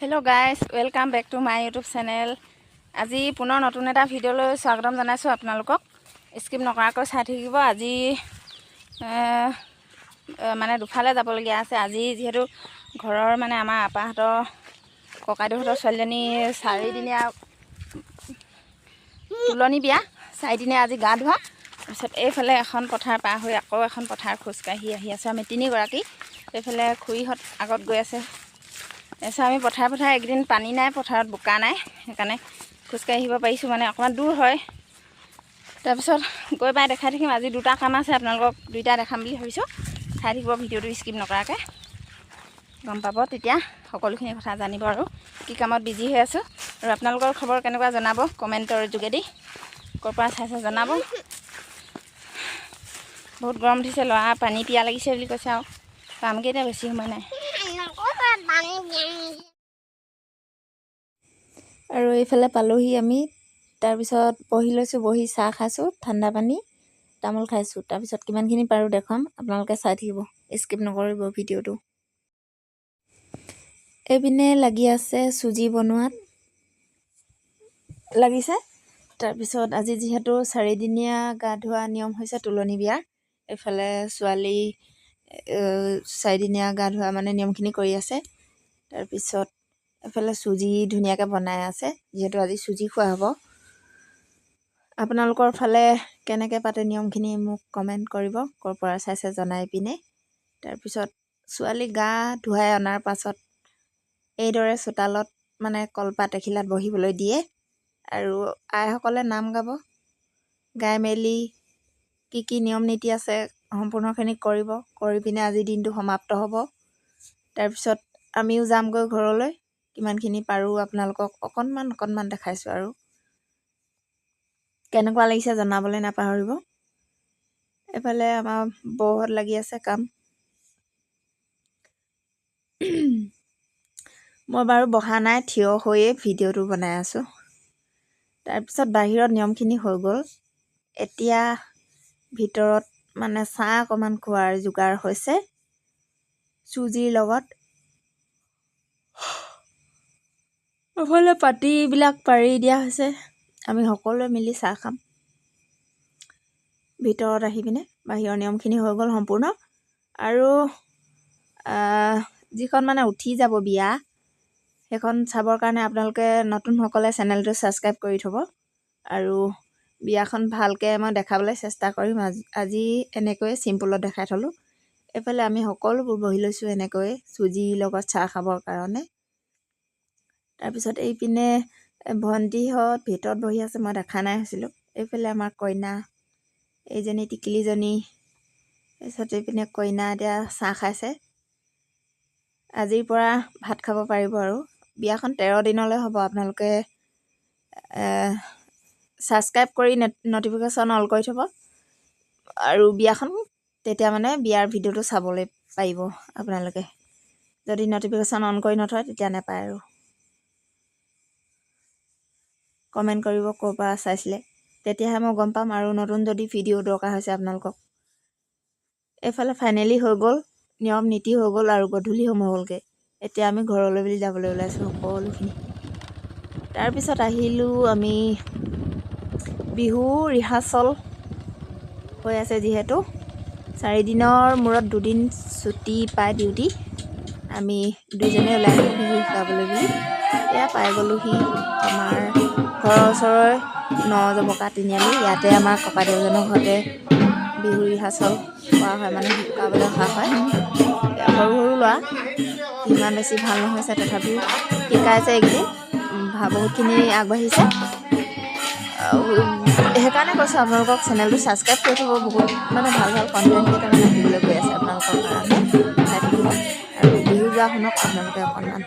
Hello' guys welcome back to my YouTube channel আজি পুনৰ নতুন এটা ভিডিঅ'লৈ স্বাগতম জনাইছোঁ আপোনালোকক। স্কিপ নকৰাকৈ চাই থাকিব। আজি মানে দুফালে যাবলগীয়া আছে। আজি যিহেতু ঘৰৰ মানে আমাৰ আপাহঁতৰ ককাইদেউহঁতৰ ছোৱালীজনী চাৰিদিনীয়া তুলনি বিয়া। চাৰিদিনীয়া আজি গা ধোৱা। তাৰপিছত এইফালে এখন পথাৰ পাৰ হৈ আকৌ এখন পথাৰ খোজকাঢ়ি আহি আছোঁ আমি তিনিগৰাকী। এইফালে খুৰীহঁত আগত গৈ আছে। তাৰপিছত আমি পথাৰ পথাৰ এইকেইদিন পানী নাই পথাৰত বোকা নাই সেইকাৰণে খোজকাঢ়ি আহিব পাৰিছোঁ মানে অকণমান দূৰ হয়। তাৰপিছত গৈ পাই দেখাই থাকিম আজি দুটা কাম আছে আপোনালোকক দুইটা দেখাম বুলি ভাবিছোঁ। চাই থাকিব ভিডিঅ'টো স্কিপ নকৰাকৈ। গম পাব তেতিয়া সকলোখিনি কথা জানিব আৰু কি কামত বিজি হৈ আছোঁ। আৰু আপোনালোকৰ খবৰ কেনেকুৱা জনাব কমেণ্টৰ যোগেদি। ক'ৰ পৰা চাইছে জনাব। বহুত গৰম উঠিছে ল'ৰা পানী পিয়া লাগিছে বুলি কৈছে আৰু। কামকেই এতিয়া বেছি সময় নাই। আৰু এইফালে পালোহি আমি তাৰপিছত বহি লৈছোঁ বহি চাহ খাইছোঁ ঠাণ্ডা পানী তামোল খাইছোঁ। তাৰপিছত কিমানখিনি পাৰোঁ দেখুৱাম আপোনালোকে চাই থাকিব। স্কিপ নকৰিব ভিডিঅ'টো। এইপিনে লাগি আছে চুজি বনোৱাত। লাগিছে। তাৰপিছত আজি যিহেতু চাৰিদিনীয়া গা ধোৱা নিয়ম হৈছে তুলনি বিয়াৰ এইফালে ছোৱালী চাৰিদিনীয়া গা ধোৱা মানে নিয়মখিনি কৰি আছে। তাৰপিছত এফালে চুজি ধুনীয়াকৈ বনাই আছে যিহেতু আজি চুজি খোৱা হ'ব। আপোনালোকৰ ফালে কেনেকৈ পাতে নিয়মখিনি মোক কমেণ্ট কৰিব ক'ৰ পৰা চাইছে জনাই পিনে। তাৰপিছত ছোৱালী গা ধুৱাই অনাৰ পাছত এইদৰে চোতালত মানে কলপাত এখিলাত বহিবলৈ দিয়ে। আৰু আইসকলে নাম গাব গাই মেলি কি কি নিয়ম নীতি আছে সম্পূৰ্ণখিনি কৰিব কৰি পিনে আজিৰ দিনটো সমাপ্ত হ'ব। তাৰপিছত আমিও যামগৈ ঘৰলৈ কিমানখিনি পাৰোঁ আপোনালোকক অকণমান অকণমান দেখাইছোঁ আৰু। কেনেকুৱা লাগিছে জনাবলৈ নাপাহৰিব। এইফালে আমাৰ বৌহঁত লাগি আছে কাম। মই বাৰু বহা নাই থিয় হৈয়ে ভিডিঅ'টো বনাই আছোঁ। তাৰপিছত বাহিৰত নিয়মখিনি হৈ গ'ল। এতিয়া ভিতৰত মানে চাহ অকণমান খোৱাৰ যোগাৰ হৈছে। চুজিৰ লগত। এফালে পাতিবিলাক পাৰি দিয়া হৈছে। আমি সকলোৱে মিলি চাহ খাম। ভিতৰত আহি পিনে বাহিৰৰ নিয়মখিনি হৈ গ'ল সম্পূৰ্ণ। আৰু যিখন মানে উঠি যাব বিয়া সেইখন চাবৰ কাৰণে আপোনালোকে নতুনসকলে চেনেলটো ছাবস্ক্ৰাইব কৰি থ'ব। আৰু বিয়াখন ভালকৈ মই দেখাবলৈ চেষ্টা কৰিম। আজি এনেকৈয়ে চিম্পুলত দেখাই থ'লোঁ। এইফালে আমি সকলোবোৰ বহি লৈছোঁ এনেকৈ চুজিৰ লগত চাহ খাবৰ কাৰণে। তাৰপিছত এইপিনে ভণ্টিহঁত ভিতৰত বহি আছে মই দেখা নাই হৈছিলোঁ। এইফালে আমাৰ কইনা এইজনী টিকলিজনী। তাৰপিছত এইপিনে কইনা এতিয়া চাহ খাইছে। আজিৰ পৰা ভাত খাব পাৰিব আৰু। বিয়াখন তেৰ দিনলৈ হ'ব আপোনালোকে ছাবস্ক্ৰাইব কৰি নটিফিকেশ্যন অল কৰি থ'ব। আৰু বিয়াখন তেতিয়া মানে বিয়াৰ ভিডিঅ'টো চাবলৈ পাৰিব আপোনালোকে। যদি নটিফিকেশ্যন অন কৰি নথয় তেতিয়া নাপায় আৰু। কমেণ্ট কৰিব ক'ৰ পৰা চাইছিলে। তেতিয়াহে মই গম পাম আৰু নতুন যদি ভিডিঅ' দৰকাৰ হৈছে আপোনালোকক। এইফালে ফাইনেলি হৈ গ'ল নিয়ম নীতি হৈ গ'ল আৰু গধূলি সময় হ'লগৈ। এতিয়া আমি ঘৰলৈ বুলি যাবলৈ ওলাইছোঁ সকলোখিনি। তাৰপিছত আহিলোঁ আমি বিহু ৰিহাৰ্চল হৈ আছে যিহেতু। চাৰিদিনৰ মূৰত দুদিন ছুটি পায় ডিউটি। আমি দুইজনে ওলাই আহিলোঁ বিহু শিকাবলৈ বুলি। এয়া পাই গ'লোহি আমাৰ ঘৰৰ ওচৰৰে নজবকা তিনিআলি। ইয়াতে আমাৰ ককাইদেউজনৰ ঘৰতে বিহু ৰিহাৰ্চল কৰা হয় মানে শিকাবলৈ অহা হয়। সৰু সৰু ল'ৰা ইমান বেছি ভাল নহৈছে তথাপিও শিকাইছে এইকেইদিন। বহুতখিনি আগবাঢ়িছে। সেইকাৰণে কৈছোঁ আপোনালোকক চেনেলটো ছাবস্ক্ৰাইব কৰি থ'ব, বহুত মানে ভালো ভালো কণ্টেণ্ট কেইটামান আহিবলৈ গৈ আছে আপোনালোকৰ কাৰণে। চাই থাকিব। আৰু বিহু যোৱা শুনক আপোনালোকে অকণমান।